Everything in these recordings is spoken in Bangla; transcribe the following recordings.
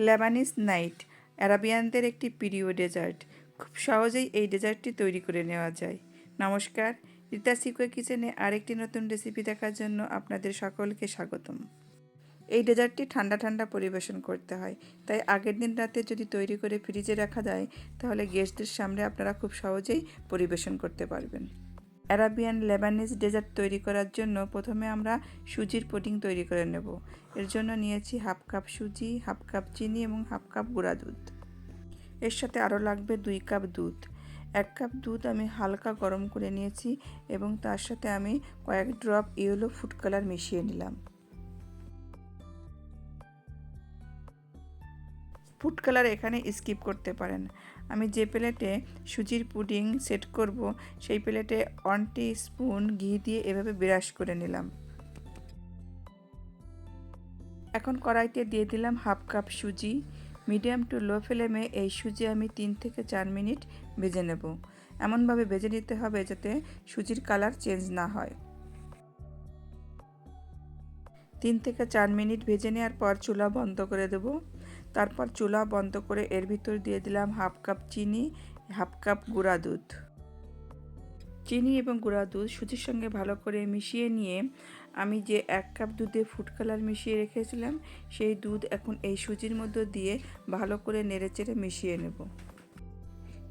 লেবানিস নাইট, অ্যারাবিয়ানদের একটি প্রিয় ডেজার্ট। খুব সহজেই এই ডেজার্টটি তৈরি করে নেওয়া যায়। নমস্কার, রীতা সিকুয়ে কিচেনে আরেকটি নতুন রেসিপি দেখার জন্য আপনাদের সকলকে স্বাগতম। এই ডেজার্টটি ঠান্ডা ঠান্ডা পরিবেশন করতে হয়, তাই আগের দিন রাতে যদি তৈরি করে ফ্রিজে রাখা যায়, তাহলে গেস্টদের সামনে আপনারা খুব সহজেই পরিবেশন করতে পারবেন। অ্যারাবিয়ান লেবানিজ ডেজার্ট তৈরি করার জন্য প্রথমে আমরা সুজির পুডিং তৈরি করে নেব। এর জন্য নিয়েছি হাফ কাপ সুজি, হাফ কাপ চিনি এবং হাফ কাপ গুঁড়া দুধ। এর সাথে আরও লাগবে দুই কাপ দুধ। এক কাপ দুধ আমি হালকা গরম করে নিয়েছি এবং তার সাথে আমি কয়েক ড্রপ ইয়েলো ফুড কালার মিশিয়ে নিলাম। ফুড কালার এখানে স্কিপ করতে পারেন। আমি যে প্লেটে সুজির পুডিং সেট করব, সেই প্লেটে ওয়ান স্পুন ঘি দিয়ে এভাবে বিরাস করে নিলাম। এখন কড়াইতে দিয়ে দিলাম হাফ কাপ সুজি। মিডিয়াম টু লো ফ্লেমে এই সুজি আমি তিন থেকে চার মিনিট ভেজে নেব। এমনভাবে ভেজে নিতে হবে যাতে সুজির কালার চেঞ্জ না হয়। তিন থেকে চার মিনিট ভেজে নেওয়ার পর চুলা বন্ধ করে দেব। তারপর চুলা বন্ধ করে এর ভিতর দিয়ে দিলাম হাফ কাপ চিনি, হাফ কাপ গুঁড়া দুধ। চিনি এবং গুঁড়া দুধ সুজির সঙ্গে ভালো করে মিশিয়ে নিয়ে আমি যে এক কাপ দুধে ফুড কালার মিশিয়ে রেখেছিলাম, সেই দুধ এখন এই সুজির মধ্যে দিয়ে ভালো করে নেড়েচেড়ে মিশিয়ে নেব।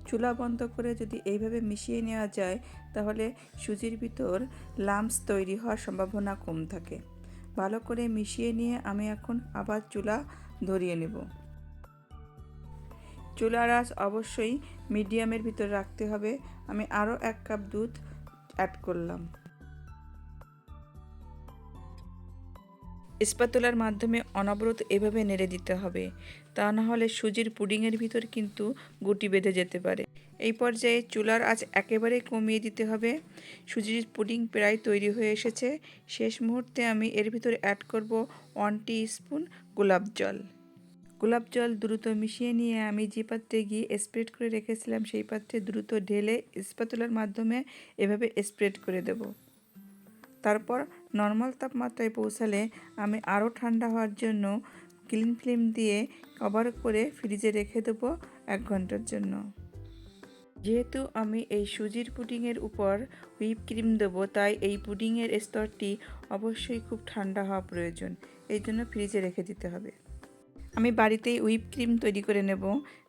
চুলা বন্ধ করে যদি এইভাবে মিশিয়ে নেওয়া যায়, তাহলে সুজির ভিতর লাম্পস তৈরি হওয়ার সম্ভাবনা কম থাকে। ভালো করে মিশিয়ে নিয়ে আমি এখন আবার চুলা ধরিয়ে নেব। চুলার আঁচ অবশ্যই মিডিয়ামের ভিতর রাখতে হবে। আমি আরও এক কাপ দুধ অ্যাড করলাম। স্পাতুলার মাধ্যমে অনবরত এভাবে নেড়ে দিতে হবে। তা না হলে সুজির পুডিংয়ের ভিতর কিন্তু গুটি বেঁধে যেতে পারে। এই পর্যায়ে চুলার আঁচ একেবারে কমিয়ে দিতে হবে। সুজির পুডিং প্রায় তৈরি হয়ে এসেছে। শেষ মুহূর্তে আমি এর ভিতরে অ্যাড করব ওয়ান টি স্পুন গোলাপ জল। গোলাপ জল দ্রুত মিশিয়ে নিয়ে আমি যে পাত্রে গিয়ে স্প্রেড করে রেখেছিলাম সেই পাত্রে দ্রুত ঢেলে স্পাতুলার মাধ্যমে এভাবে স্প্রেড করে দেব। তারপর নর্মাল তাপমাত্রায় পৌঁছালে আমি আরও ঠান্ডা হওয়ার জন্য ক্লিন ফ্লেম দিয়ে কভার করে ফ্রিজে রেখে দেবো এক ঘণ্টার জন্য। যেহেতু আমি এই সুজির পুডিংয়ের উপর হুইপ ক্রিম দেবো, তাই এই পুডিংয়ের স্তরটি অবশ্যই খুব ঠান্ডা হওয়া প্রয়োজন। এই জন্য ফ্রিজে রেখে দিতে হবে। আমি বাড়িতেই হুইপ ক্রিম তৈরি করে নেব,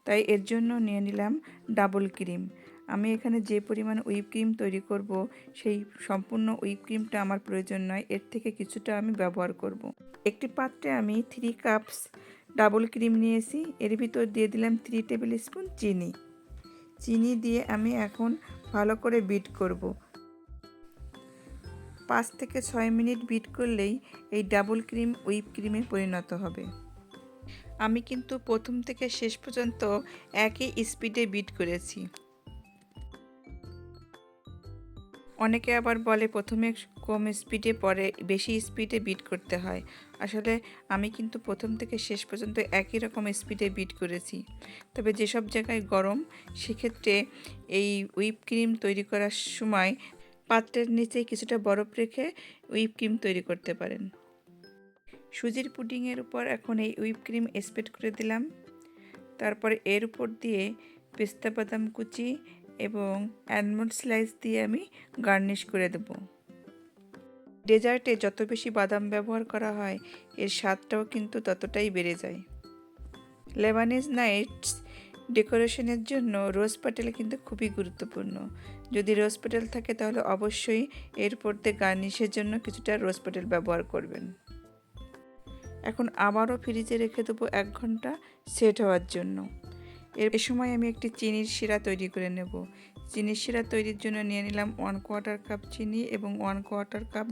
তাই এর জন্য নিয়ে নিলাম ডাবল ক্রিম আমি এখানে যে পরিমাণ হুইপ ক্রিম তৈরি করব, সেই সম্পূর্ণ হুইপ ক্রিমটা আমার প্রয়োজন নয়, এর থেকে কিছুটা আমি ব্যবহার করব। একটি পাত্রে আমি থ্রি কাপস ডাবল ক্রিম নিয়েছি, এর ভিতর দিয়ে দিলাম থ্রি টেবিল স্পুন চিনি চিনি দিয়ে আমি এখন ভালো করে বিট করব। পাঁচ থেকে ছয় মিনিট বিট করলেই এই ডাবল ক্রিম হুইপ ক্রিমে পরিণত হবে আমি কিন্তু প্রথম থেকে শেষ পর্যন্ত একই স্পিডে বিট করেছি অনেকে আবার বলে প্রথমে কম স্পিডে, পরে বেশি স্পিডে বিট করতে হয়। আসলে আমি কিন্তু প্রথম থেকে শেষ পর্যন্ত একই রকম স্পিডে বিট করেছি। তবে যেসব জায়গায় গরম, সেক্ষেত্রে এই হুইপ ক্রিম তৈরি করার সময় পাত্রের নিচে কিছুটা বরফ রেখে হুইপ ক্রিম তৈরি করতে পারেন। সুজির পুডিংয়ের উপর এখন এই হুইপ ক্রিম স্প্রেড করে দিলাম। তারপরে এর উপর দিয়ে পেস্তা বাদাম কুচি এবং অ্যালমন্ড স্লাইস দিয়ে আমি গার্নিশ করে দেব। ডেজার্টে যত বেশি বাদাম ব্যবহার করা হয়, এর স্বাদটাও কিন্তু ততটাই বেড়ে যায়। লেবানিজ নাইটস ডেকোরেশনের জন্য রোজ পাটেল কিন্তু খুবই গুরুত্বপূর্ণ। যদি রোজ পাটেল থাকে, তাহলে অবশ্যই এর পরতে গার্নিশের জন্য কিছুটা রোজ পাটেল ব্যবহার করবেন। এখন আবারও ফ্রিজে রেখে দেবো এক ঘণ্টা সেট হওয়ার জন্য। এর এ সময় আমি একটি চিনির শিরা তৈরি করে নেব। চিনির শিরা তৈরির জন্য নিয়ে নিলাম ওয়ান কোয়ার্টার কাপ চিনি এবং ওয়ান কোয়ার্টার কাপ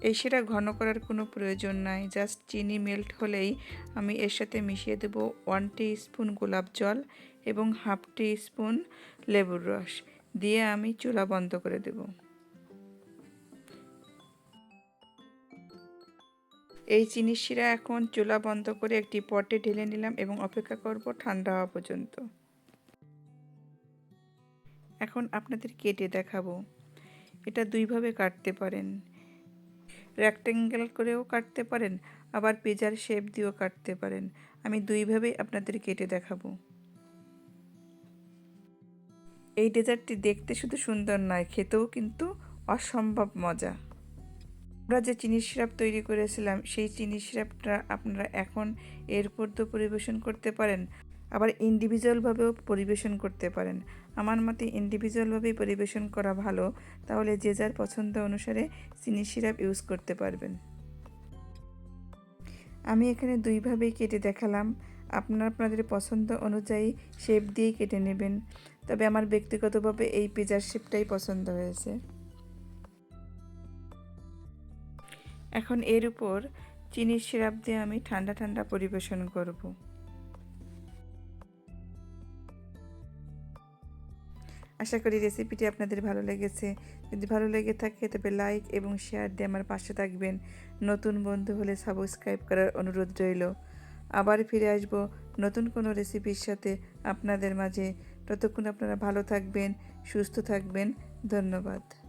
এই শিরা ঘন করার কোনো প্রয়োজন নাই, জাস্ট চিনি মেল্ট হলেই আমি এর সাথে মিশিয়ে দেব ওয়ান টি স্পুন গোলাপ জল এবং হাফ টি স্পুন লেবুর রস। দিয়ে আমি চুলা বন্ধ করে দেবো। এই চিনির শিরা এখন চুলা বন্ধ করে একটি পটে ঢেলে নিলাম এবং অপেক্ষা করব ঠান্ডা হওয়া পর্যন্ত। এখন আপনাদের কেটে দেখাবো। এটা দুইভাবে কাটতে পারেন। রেক্টেঙ্গেল করেও কাটতে পারেন, আবার পিজার শেপ দিয়েও কাটতে পারেন। আমি দুইভাবেই আপনাদের কেটে দেখাবো। এই ডেজার্টটি দেখতে শুধু সুন্দর নয়, খেতেও কিন্তু অসম্ভব মজা। আমরা যে চিনি সিরাপ তৈরি করেছিলাম, সেই চিনি সিরাপটা আপনারা এখন এর তো পরিবেশন করতে পারেন। আবার ইন্ডিভিজুয়ালভাবেও পরিবেশন করতে পারেন। আমার মতে ইন্ডিভিজুয়ালভাবেই পরিবেশন করা ভালো। তাহলে যে যার পছন্দ অনুসারে চিনি সিরাপ ইউজ করতে পারবেন। আমি এখানে দুইভাবেই কেটে দেখালাম। আপনারা আপনাদের পছন্দ অনুযায়ী শেপ দিয়েই কেটে নেবেন। তবে আমার ব্যক্তিগতভাবে এই পিজার শেপটাই পছন্দ হয়েছে। এখন এর উপর চিনির সিরাপ দিয়ে আমি ঠান্ডা ঠান্ডা পরিবেশন করব। আশা করি রেসিপিটি আপনাদের ভালো লেগেছে। যদি ভালো লেগে থাকে, তবে লাইক এবং শেয়ার দিয়ে আমার পাশে থাকবেন। নতুন বন্ধু হলে সাবস্ক্রাইব করার অনুরোধ রইল। আবার ফিরে আসব নতুন কোনো রেসিপির সাথে আপনাদের মাঝে। ততক্ষণ আপনারা ভালো থাকবেন, সুস্থ থাকবেন। ধন্যবাদ।